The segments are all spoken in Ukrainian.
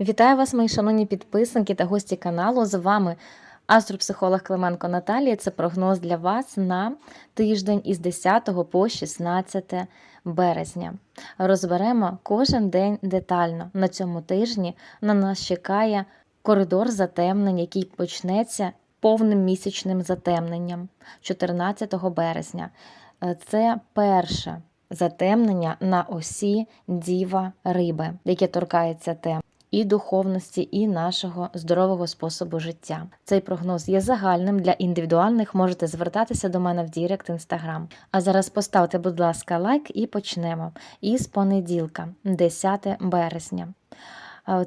Вітаю вас, мої шановні підписники та гості каналу. З вами астропсихолог Клименко Наталія. Це прогноз для вас на тиждень із 10 по 16 березня. Розберемо кожен день детально. На цьому тижні на нас чекає коридор затемнень, який почнеться повним місячним затемненням 14 березня. Е, Це перше затемнення на осі Діва Риби, яке торкається тем і духовності, і нашого здорового способу життя. Цей прогноз є загальним для індивідуальних. Можете звертатися до мене в Дірект Інстаграм. А зараз поставте, будь ласка, лайк і почнемо. Із понеділка, 10 березня.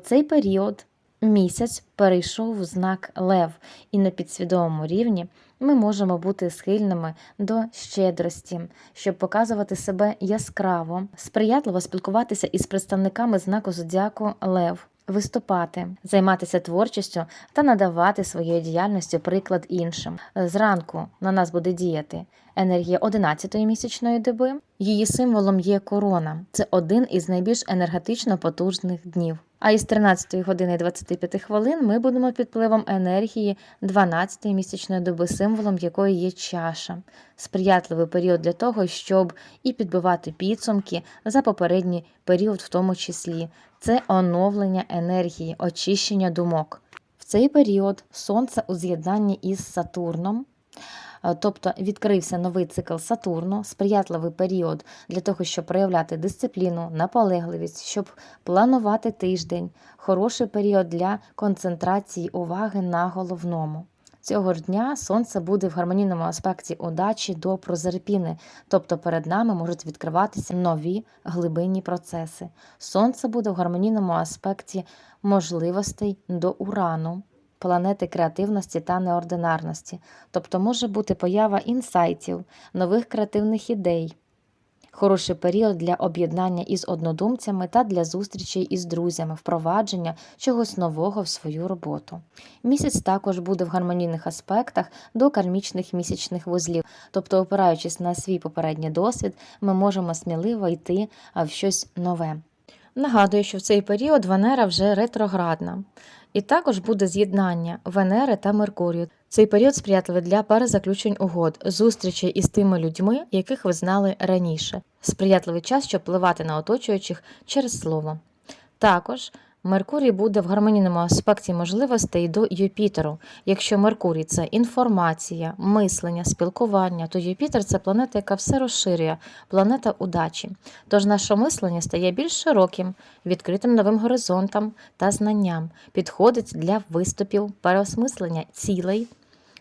Цей період місяць перейшов у знак Лев, і на підсвідомому рівні ми можемо бути схильними до щедрості, щоб показувати себе яскраво, сприятливо спілкуватися із представниками знаку зодіаку Лев. Виступати, займатися творчістю та надавати своєю діяльністю приклад іншим. Зранку на нас буде діяти енергія 11-ї місячної доби. Її символом є корона. Це один із найбільш енергетично потужних днів. А із 13 години і 25 хвилин ми будемо під впливом енергії 12-ї місячної доби, символом якої є чаша. Сприятливий період для того, щоб і підбивати підсумки за попередній період, в тому числі. Це оновлення енергії, очищення думок. В цей період Сонце у з'єднанні із Сатурном. Е, Тобто відкрився новий цикл Сатурну, сприятливий період для того, щоб проявляти дисципліну, наполегливість, щоб планувати тиждень, хороший період для концентрації уваги на головному. Цього ж дня сонце буде в гармонійному аспекті удачі до прозерпіни, тобто перед нами можуть відкриватися нові глибинні процеси. Сонце буде в гармонійному аспекті можливостей до урану, планети креативності та неординарності, тобто може бути поява інсайтів, нових креативних ідей. Хороший період для об'єднання із однодумцями та для зустрічей із друзями, впровадження чогось нового в свою роботу. Місяць також буде в гармонійних аспектах до кармічних місячних вузлів, тобто, опираючись на свій попередній досвід, ми можемо сміливо йти в щось нове. Нагадую, що в цей період Венера вже ретроградна. І також буде з'єднання Венери та Меркурію. Цей період сприятливий для перезаключень угод, зустрічей із тими людьми, яких ви знали раніше. Сприятливий час, щоб впливати на оточуючих через слово. Також Меркурій буде в гармонійному аспекті можливостей до Юпітеру. Якщо Меркурій це інформація, мислення, спілкування, то Юпітер це планета, яка все розширює, планета удачі. Тож наше мислення стає більш широким, відкритим новим горизонтам та знанням, підходить для виступів, переосмислення цілей.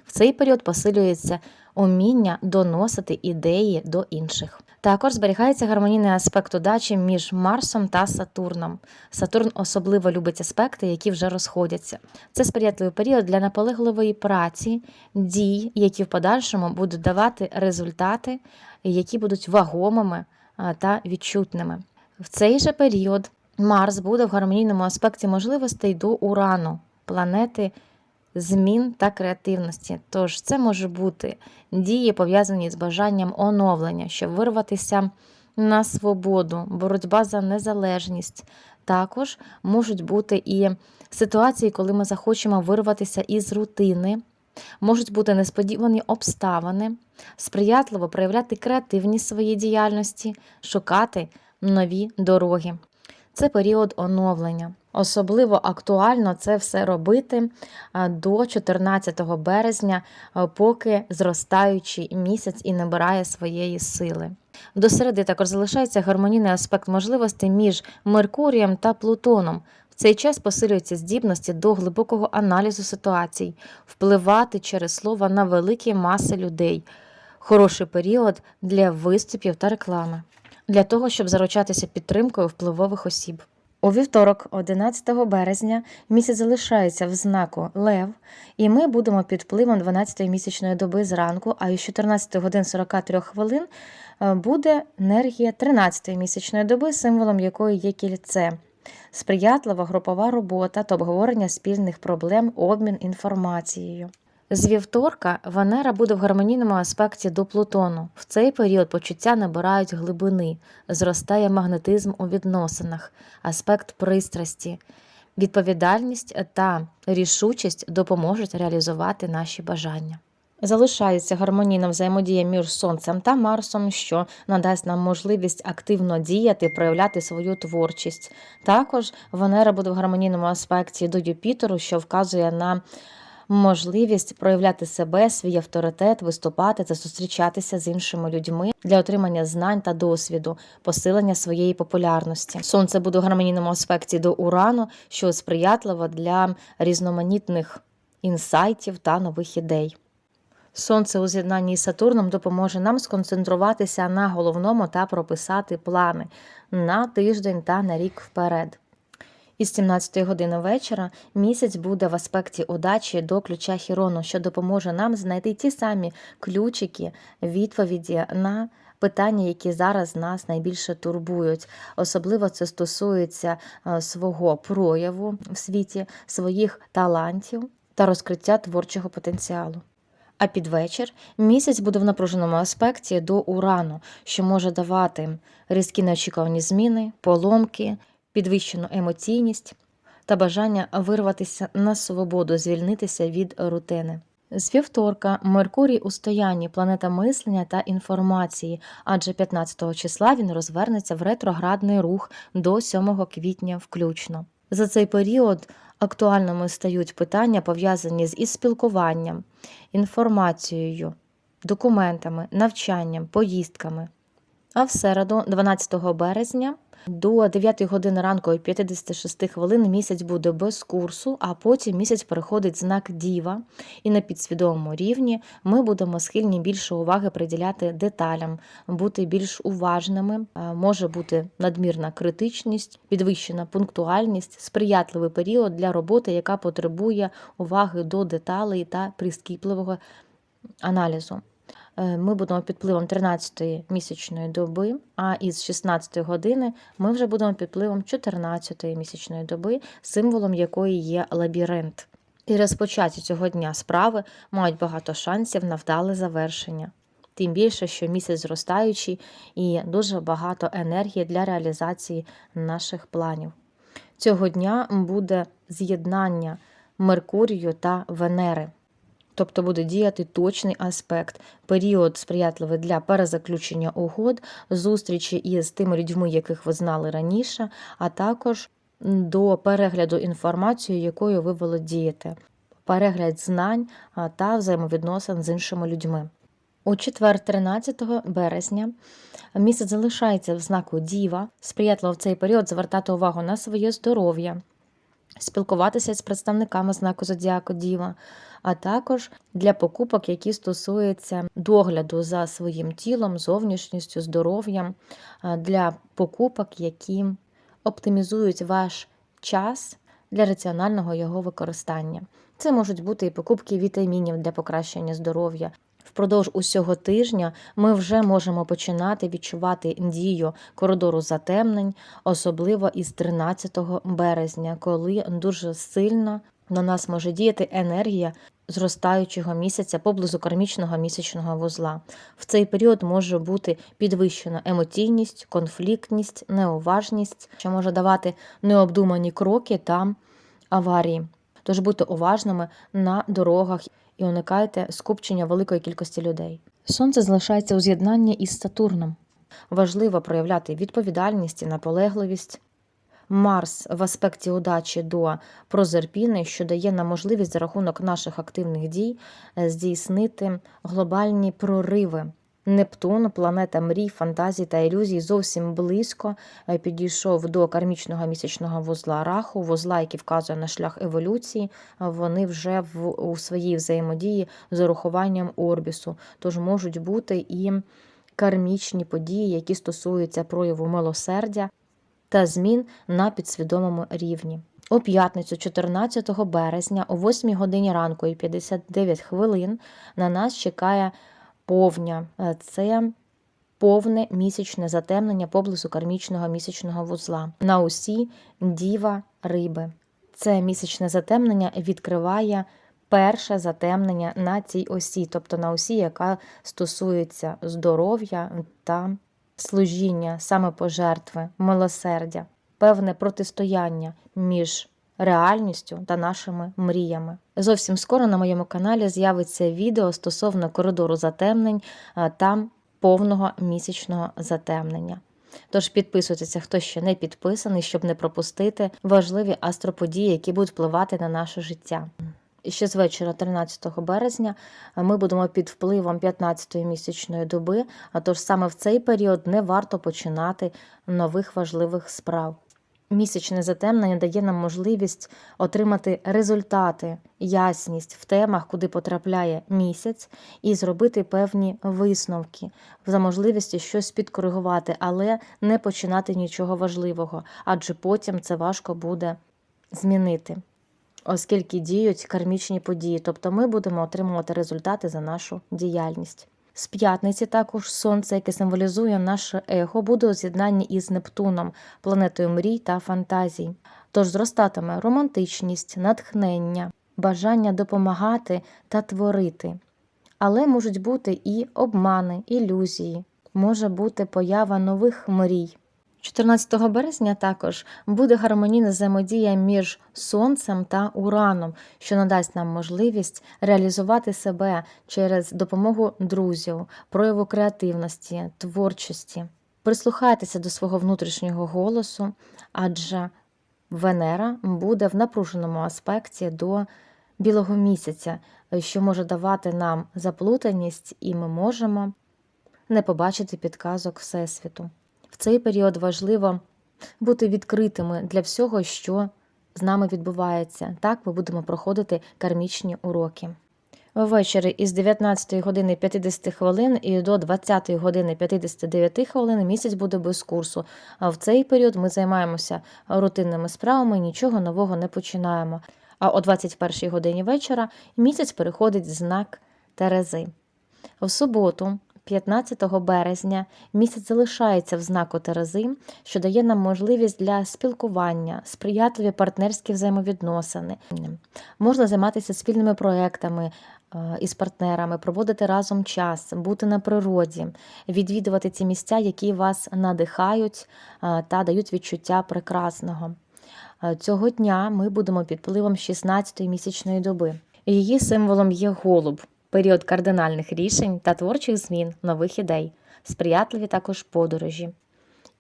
В цей період посилюється уміння доносити ідеї до інших. Також зберігається гармонійний аспект удачі між Марсом та Сатурном. Сатурн особливо любить аспекти, які вже розходяться. Це сприятливий період для наполегливої праці, дій, які в подальшому будуть давати результати, які будуть вагомими та відчутними. В цей же період Марс буде в гармонійному аспекті можливостей до Урану, планети змін та креативності. Тож це може бути дії, пов'язані з бажанням оновлення, щоб вирватися на свободу, боротьба за незалежність. Також можуть бути і ситуації, коли ми захочемо вирватися із рутини. Можуть бути несподівані обставини, сприятливо проявляти креативність своєї діяльності, шукати нові дороги. Це період оновлення. Особливо актуально це все робити до 14 березня, поки зростаючий місяць і набирає своєї сили. До середи також залишається гармонійний аспект можливостей між Меркурієм та Плутоном. В цей час посилюються здібності до глибокого аналізу ситуацій, впливати через слово на великі маси людей. Хороший період для виступів та реклами, для того, щоб заручатися підтримкою впливових осіб. У вівторок, 11 березня, місяць залишається в знаку Лев, і ми будемо під впливом 12-ї місячної доби зранку, а із 14 годин 43 хвилин е, буде енергія 13-ї місячної доби, символом якої є кільце. Сприятлива групова робота та обговорення спільних проблем, обмін інформацією. З вівторка Венера буде в гармонійному аспекті до Плутону. В цей період почуття набирають глибини, зростає магнетизм у відносинах, аспект пристрасті. Відповідальність та рішучість допоможуть реалізувати наші бажання. Залишається гармонійна взаємодія між Сонцем та Марсом, що надасть нам можливість активно діяти, проявляти свою творчість. Також Венера буде в гармонійному аспекті до Юпітеру, що вказує на можливість проявляти себе, свій авторитет, виступати та зустрічатися з іншими людьми для отримання знань та досвіду, посилення своєї популярності. Сонце буде в гармонійному аспекті до Урану, що сприятливо для різноманітних інсайтів та нових ідей. Сонце у з'єднанні з Сатурном допоможе нам сконцентруватися на головному та прописати плани на тиждень та на рік вперед. Із 17 години вечора місяць буде в аспекті удачі до ключа Хірону, що допоможе нам знайти ті самі ключики, відповіді на питання, які зараз нас найбільше турбують. Особливо це стосується е, свого прояву в світі, своїх талантів та розкриття творчого потенціалу. А під вечір місяць буде в напруженому аспекті до урану, що може давати різкі неочікувані зміни, поломки, підвищену емоційність та бажання вирватися на свободу, звільнитися від рутини. З вівторка Меркурій у стоянні планета мислення та інформації, адже 15 числа він розвернеться в ретроградний рух до 7 квітня включно. За цей період актуальними стають питання, пов'язані з із спілкуванням, інформацією, документами, навчанням, поїздками. А в середу, 12 березня, до 9 години ранку і 56 хвилин місяць буде без курсу, а потім місяць переходить знак Діва, і на підсвідомому рівні ми будемо схильні більше уваги приділяти деталям, бути більш уважними. Е, Може бути надмірна критичність, підвищена пунктуальність, сприятливий період для роботи, яка потребує уваги до деталей та прискіпливого аналізу. Е, Ми будемо під впливом 13-ї місячної доби, а із 16 години ми вже будемо під впливом 14-ї місячної доби, символом якої є лабіринт. І розпочаті цього дня справи мають багато шансів на вдале завершення. Тим більше, що місяць зростаючий і дуже багато енергії для реалізації наших планів. Цього дня буде з'єднання Меркурію та Венери тобто буде діяти точний аспект, період сприятливий для перезаключення угод, зустрічі із тими людьми, яких ви знали раніше, а також до перегляду інформації, якою ви володієте, перегляд знань та взаємовідносин з іншими людьми. У четвер, 13 березня, місяць залишається в знаку Діва, сприятливо в цей період звертати увагу на своє здоров'я, спілкуватися з представниками знаку Зодіаку Діва, а також для покупок, які стосуються догляду за своїм тілом, зовнішністю, здоров'ям, для покупок, які оптимізують ваш час для раціонального його використання. Це можуть бути і покупки вітамінів для покращення здоров'я. Впродовж усього тижня ми вже можемо починати відчувати дію коридору затемнень, особливо із 13 березня, коли дуже сильно на нас може діяти енергія зростаючого місяця поблизу кармічного місячного вузла. В цей період може бути підвищена емоційність, конфліктність, неуважність, що може давати необдумані кроки та аварії. Тож будьте уважними на дорогах і уникайте скупчення великої кількості людей. Сонце залишається у з'єднанні із Сатурном. Важливо проявляти відповідальність і наполегливість. Марс в аспекті удачі до Прозерпіни, що дає нам можливість за рахунок наших активних дій е, здійснити глобальні прориви. Нептун, планета мрій, фантазій та ілюзій, зовсім близько е, підійшов до кармічного місячного вузла раху, вузла, який вказує на шлях еволюції. Вони вже в у своїй взаємодії з урахуванням орбісу, тож можуть бути і кармічні події, які стосуються прояву милосердя та змін на підсвідомому рівні. У п'ятницю, 14 березня, о 8 годині ранку і 59 хвилин на нас чекає повня. Е, Це повне місячне затемнення поблизу кармічного місячного вузла. На усі діва риби. Це місячне затемнення відкриває перше затемнення на цій осі, тобто на осі, яка стосується здоров'я та служіння, самопожертви, милосердя, певне протистояння між реальністю та нашими мріями. Зовсім скоро на моєму каналі з'явиться відео стосовно коридору затемнень а, та повного місячного затемнення. Тож підписуйтеся, хто ще не підписаний, щоб не пропустити важливі астроподії, які будуть впливати на наше життя. Ще з вечора, 13 березня, ми будемо під впливом 15-ї місячної доби, а тож саме в цей період не варто починати нових важливих справ. Місячне затемнення дає нам можливість отримати результати, ясність в темах, куди потрапляє місяць, і зробити певні висновки за можливості щось підкоригувати, але не починати нічого важливого, адже потім це важко буде змінити, оскільки діють кармічні події, тобто ми будемо отримувати результати за нашу діяльність. З п'ятниці також сонце, яке символізує наше его, буде у з'єднанні із Нептуном, планетою мрій та фантазій. Тож зростатиме романтичність, натхнення, бажання допомагати та творити. Але можуть бути і обмани, ілюзії, може бути поява нових мрій. 14 березня також буде гармонійна взаємодія між сонцем та ураном, що надасть нам можливість реалізувати себе через допомогу друзів, прояву креативності, творчості. Прислухайтеся до свого внутрішнього голосу, адже Венера буде в напруженому аспекті до білого місяця, що може давати нам заплутаність, і ми можемо не побачити підказок Всесвіту. Цей період важливо бути відкритими для всього, що з нами відбувається. Так ми будемо проходити кармічні уроки. Ввечері із 19 години 50 хвилин і до 20 години 59 хвилин місяць буде без курсу. А в цей період ми займаємося рутинними справами, нічого нового не починаємо. А о 21 годині вечора місяць переходить знак Терези. В суботу, 15 березня, місяць залишається в знаку Терези, що дає нам можливість для спілкування, сприятливі партнерські взаємовідносини. Можна займатися спільними проектами е, із партнерами, проводити разом час, бути на природі, відвідувати ці місця, які вас надихають е, та дають відчуття прекрасного. Е, Цього дня ми будемо під впливом 16-ї місячної доби. Її символом є голуб, період кардинальних рішень та творчих змін, нових ідей, сприятливі також подорожі.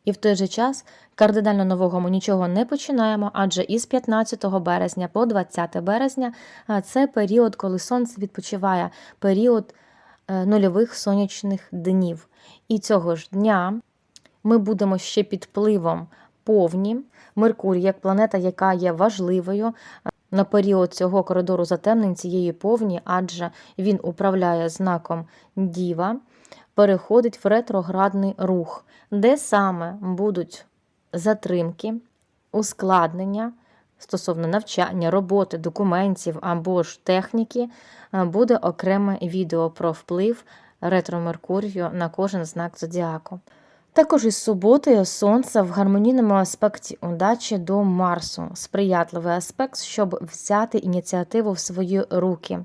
І в той же час кардинально нового ми нічого не починаємо, адже із 15 березня по 20 березня це період, коли сонце відпочиває, період е, нульових сонячних днів. І цього ж дня ми будемо ще під впливом повні. Меркурій, як планета, яка є важливою на період цього коридору затемнень цієї повні, адже він управляє знаком Діва, переходить в ретроградний рух, де саме будуть затримки, ускладнення стосовно навчання, роботи, документів або ж техніки, е, буде окреме відео про вплив ретро-Меркурію на кожен знак зодіаку. Також із суботи сонце в гармонійному аспекті удачі до Марсу, сприятливий аспект, щоб взяти ініціативу в свої руки,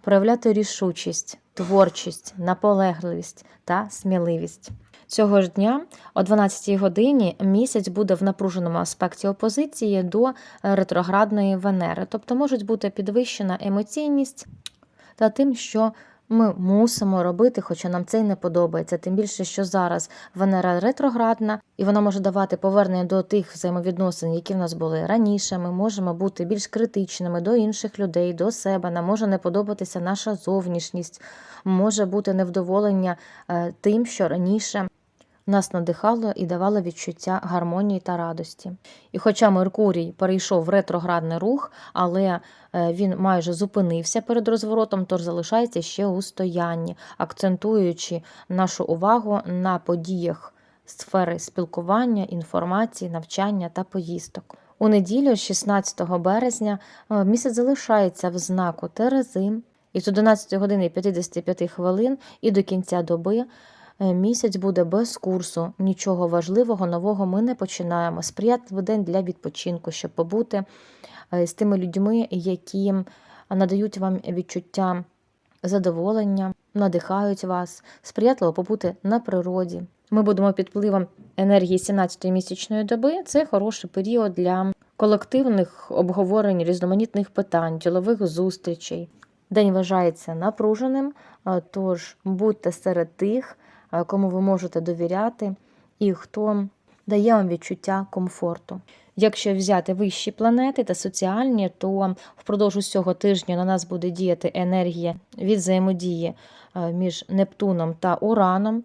проявляти рішучість, творчість, наполегливість та сміливість. Цього ж дня о 12 годині місяць буде в напруженому аспекті опозиції до ретроградної Венери, тобто можуть бути підвищена емоційність та тим, що ми мусимо робити, хоча нам це й не подобається. Тим більше, що зараз Венера ретроградна, і вона може давати повернення до тих взаємовідносин, які в нас були раніше. Ми можемо бути більш критичними до інших людей, до себе. Нам може не подобатися наша зовнішність, може бути невдоволення е, тим, що раніше. Нас надихало і давало відчуття гармонії та радості. І хоча Меркурій перейшов в ретроградний рух, але е, він майже зупинився перед розворотом, тож залишається ще у стоянні, акцентуючи нашу увагу на подіях сфери спілкування, інформації, навчання та поїздок. У неділю, 16 березня, е, місяць залишається в знаку Терези, і з 11 години 55 хвилин і до кінця доби Місяць буде без курсу, нічого важливого, нового ми не починаємо. Сприятливий день для відпочинку, щоб побути е, з тими людьми, які надають вам відчуття задоволення, надихають вас, сприятливо побути на природі. Ми будемо під впливом енергії 17-ї місячної доби. Це хороший період для колективних обговорень різноманітних питань, ділових зустрічей. День вважається напруженим, е, тож будьте серед тих, е, кому ви можете довіряти, і хто дає вам відчуття комфорту. Якщо взяти вищі планети та соціальні, то впродовж усього тижня на нас буде діяти енергія від взаємодії між Нептуном та Ураном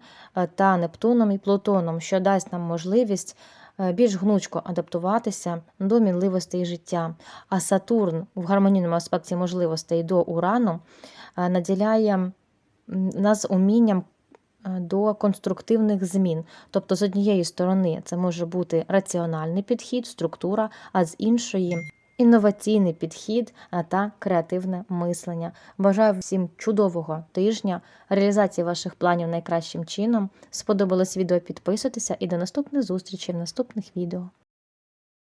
та Нептуном і Плутоном, що дасть нам можливість більш гнучко адаптуватися до мінливостей життя. А Сатурн в гармонійному аспекті можливостей до Урану наділяє нас умінням до конструктивних змін. Тобто, з однієї сторони, це може бути раціональний підхід, структура, а з іншої інноваційний підхід та креативне мислення. Бажаю всім чудового тижня, реалізації ваших планів найкращим чином. Сподобалось відео, підписуйтеся і до наступних зустрічей в наступних відео.